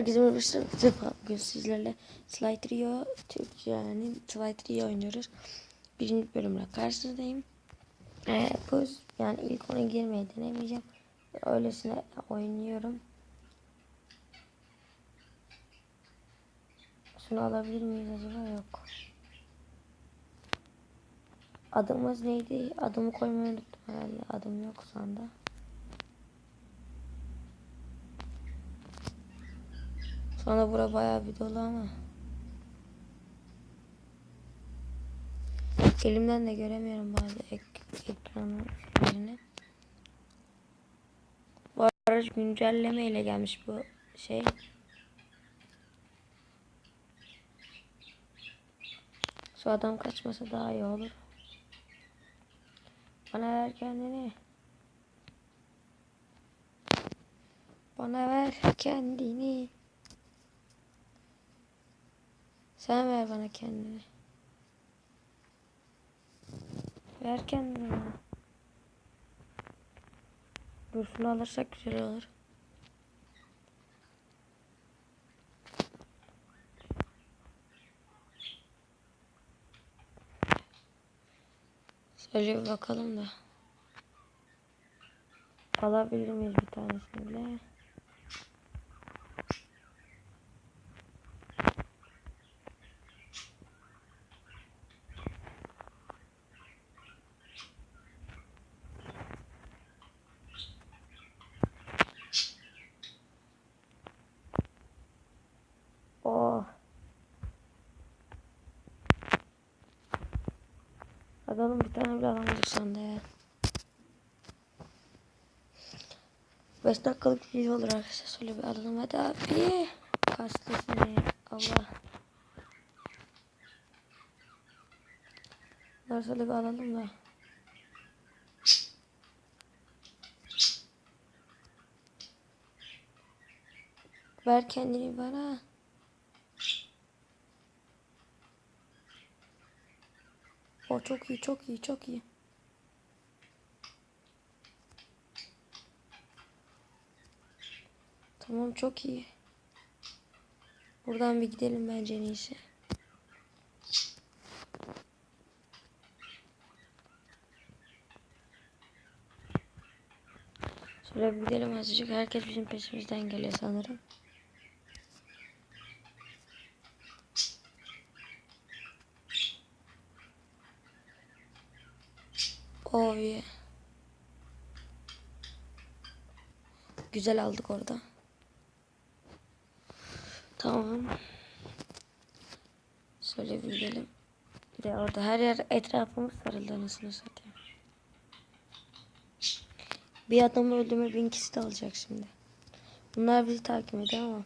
Herkese merhaba. Bugün sizlerle Slide Rio Türkçe yani Slide Rio oynuyoruz. Birinci bölümle karşınızdayım. Ee, bu yani ilk ona girmeyi denemeyeceğim. Öylesine oynuyorum. Şunu alabilir miyiz acaba? Yok. Adımız neydi? Adımı koymayı unuttum herhalde. Adım yok şu anda. Bura bayağı bir dolu ama. Elimden de göremiyorum bazı ek ekranın şeylerini. Bu arada güncelleme ile gelmiş bu şey. Şu adam kaçmasa daha iyi olur. Bana ver kendini. Bana ver kendini. Sen ver bana kendini. Ver kendini bana. Dur şunu alırsak güzel olur. Şöyle bir bakalım da. Alabilir miyiz bir tanesini bile? Oh. Adamın bir tane bile alamadık sanda ya. 5 dakikalık video olur arkadaşlar. Şöyle bir alalım hadi abi. Seni. Allah. Bunları şöyle bir alalım da. Ver kendini bana. O çok iyi, çok iyi, çok iyi. Tamam çok iyi. Buradan bir gidelim bence en iyisi. Şöyle bir gidelim azıcık. Herkes bizim peşimizden geliyor sanırım. Oh. Güzel aldık orada. Tamam. Şöyle bir gidelim. Bir de orada her yer etrafımız sarıldı anasını satayım. Bir adamı öldürme bin kişi de alacak şimdi. Bunlar bizi takip ediyor ama.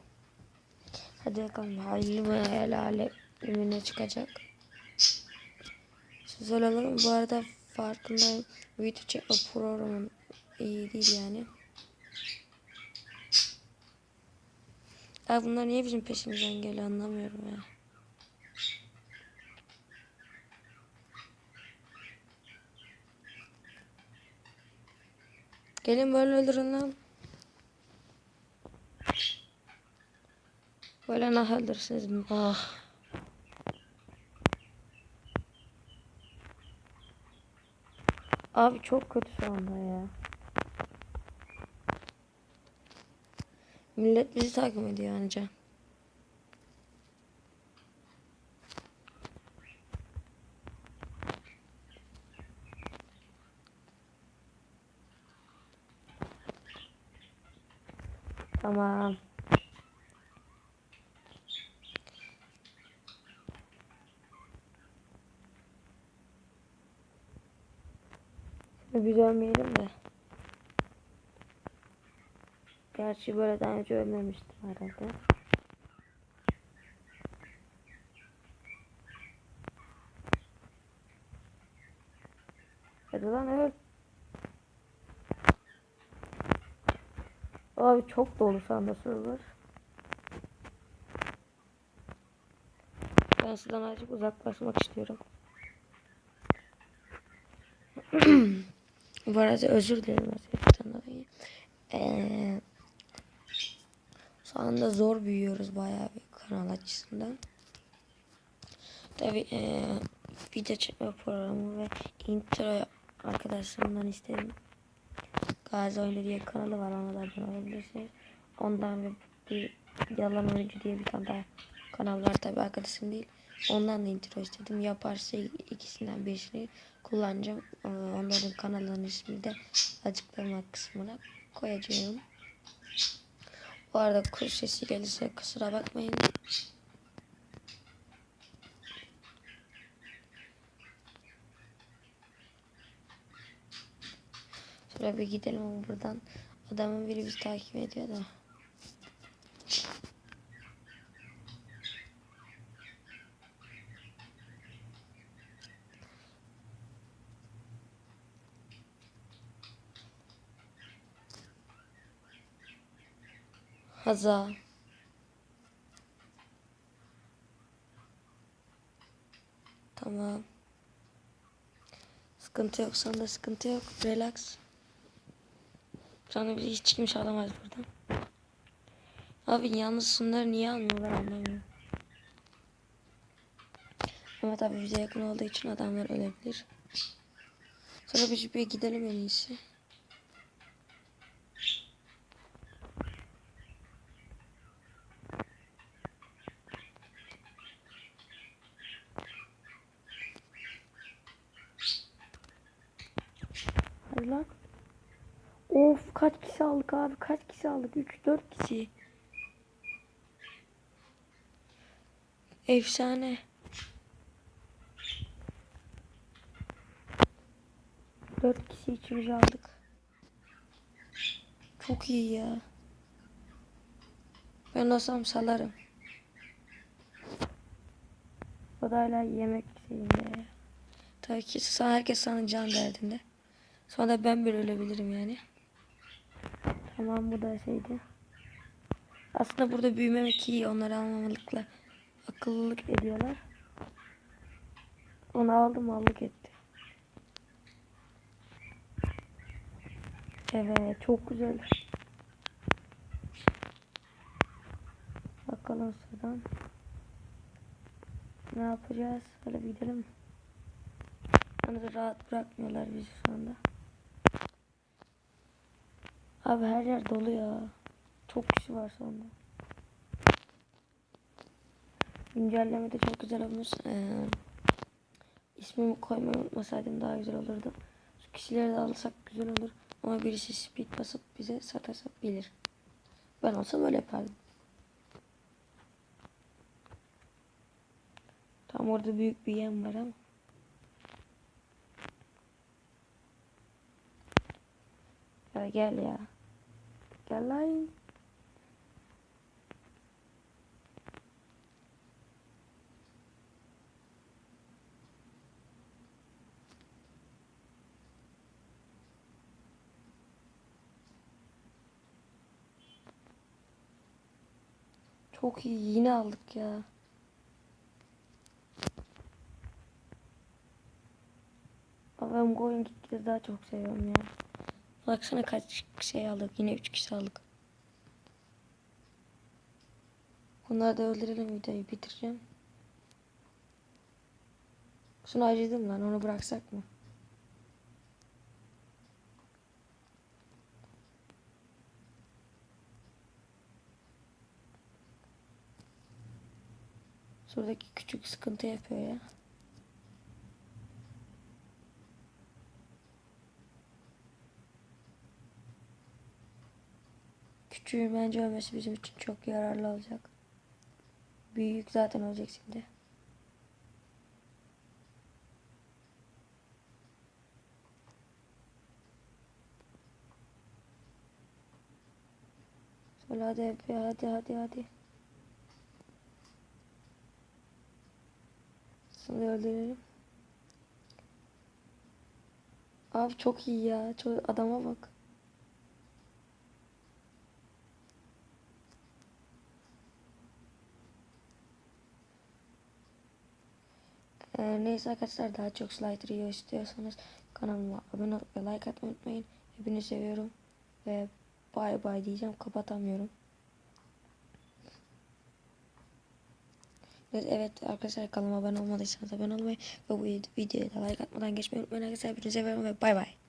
Hadi bakalım. Hayırlı mı helal ne çıkacak. Söz alalım. Bu arada farkındayım. Video çekme programım iyi değil yani. Ya bunlar niye bizim peşimizden geliyor anlamıyorum ya. Gelin böyle öldürün lan. Böyle nah öldürsünüz. Ah. Abi çok kötü şu anda ya. Millet bizi takip ediyor anca. Tamam. Biz ölmeyelim de. Gerçi böyle daha önce ölmemiştim herhalde. Hadi lan öl. Abi çok dolu sanda server. Ben sizden azıcık uzaklaşmak istiyorum. Bu arada özür dilerim. Ee, şu anda zor büyüyoruz bayağı bir kanal açısından. Tabi eee video çekme programı ve intro arkadaşlarımdan istedim. Gazi Oyunu diye kanalı var ona da abone olabilirsiniz. Ondan ve bir yalan oyuncu diye bir tane daha kanal var tabi arkadaşım değil. Ondan da intro istedim. Yaparsa ikisinden birisini kullanacağım. Ee, Onların kanallarının ismini de açıklama kısmına koyacağım. Bu arada kuş sesi gelirse kusura bakmayın. Şöyle bir gidelim buradan. Adamın biri bizi takip ediyor da. Haza. Tamam. Sıkıntı yok. Sana sıkıntı yok. Relax. Sana bizi hiç kimse alamaz buradan. Abi yalnız şunları niye almıyorlar anlamıyorum. Ama tabii bize yakın olduğu için adamlar ölebilir. Sonra bir gidelim en iyisi. Hadi lan. Of kaç kişi aldık abi kaç kişi aldık 3-4 kişi. Efsane. Dört kişi içimize aldık. Çok iyi ya. Ben olsam salarım. O da hala yemek şeyinde. Tabii ki herkes sana can derdinde. Sonra ben böyle ölebilirim yani. Tamam bu da şeydi. Aslında burada büyümemek iyi. Onları almamalıkla akıllılık ediyorlar. Onu aldım allık etti. Evet çok güzel. Bakalım şuradan. Ne yapacağız? Hadi bir gidelim. Yalnız rahat bırakmıyorlar bizi anda. Abi her yer dolu ya. Çok kişi var sonunda. Güncelleme de çok güzel olmuş. Ee, ismimi koymayı unutmasaydım daha güzel olurdu. Şu kişileri de alırsak güzel olur. Ama birisi speed basıp bize satarsa bilir. Ben olsam öyle yapardım. Tam orada büyük bir yem var ama. Ya gel ya. Gel. Çok iyi yine aldık ya. Ama ben bu oyun daha çok seviyorum ya. Baksana kaç şey aldık. Yine 3 kişi aldık. Bunları da öldürelim videoyu bitireceğim. Şunu acıdım lan onu bıraksak mı? Şuradaki küçük sıkıntı yapıyor ya. Küçüğün bence ölmesi bizim için çok yararlı olacak. Büyük zaten olacak şimdi. Şöyle hadi hadi hadi hadi. Şunu öldürelim. Abi çok iyi ya. Çok, adama bak. Ee, neyse arkadaşlar daha çok slide video istiyorsanız kanalıma abone olup ve like atmayı unutmayın. Hepinizi seviyorum ve bay bay diyeceğim kapatamıyorum. Evet, evet arkadaşlar kanalıma abone olmadıysanız abone olmayı ve bu videoya da like atmadan geçmeyi unutmayın arkadaşlar. Hepinizi seviyorum ve bay bay.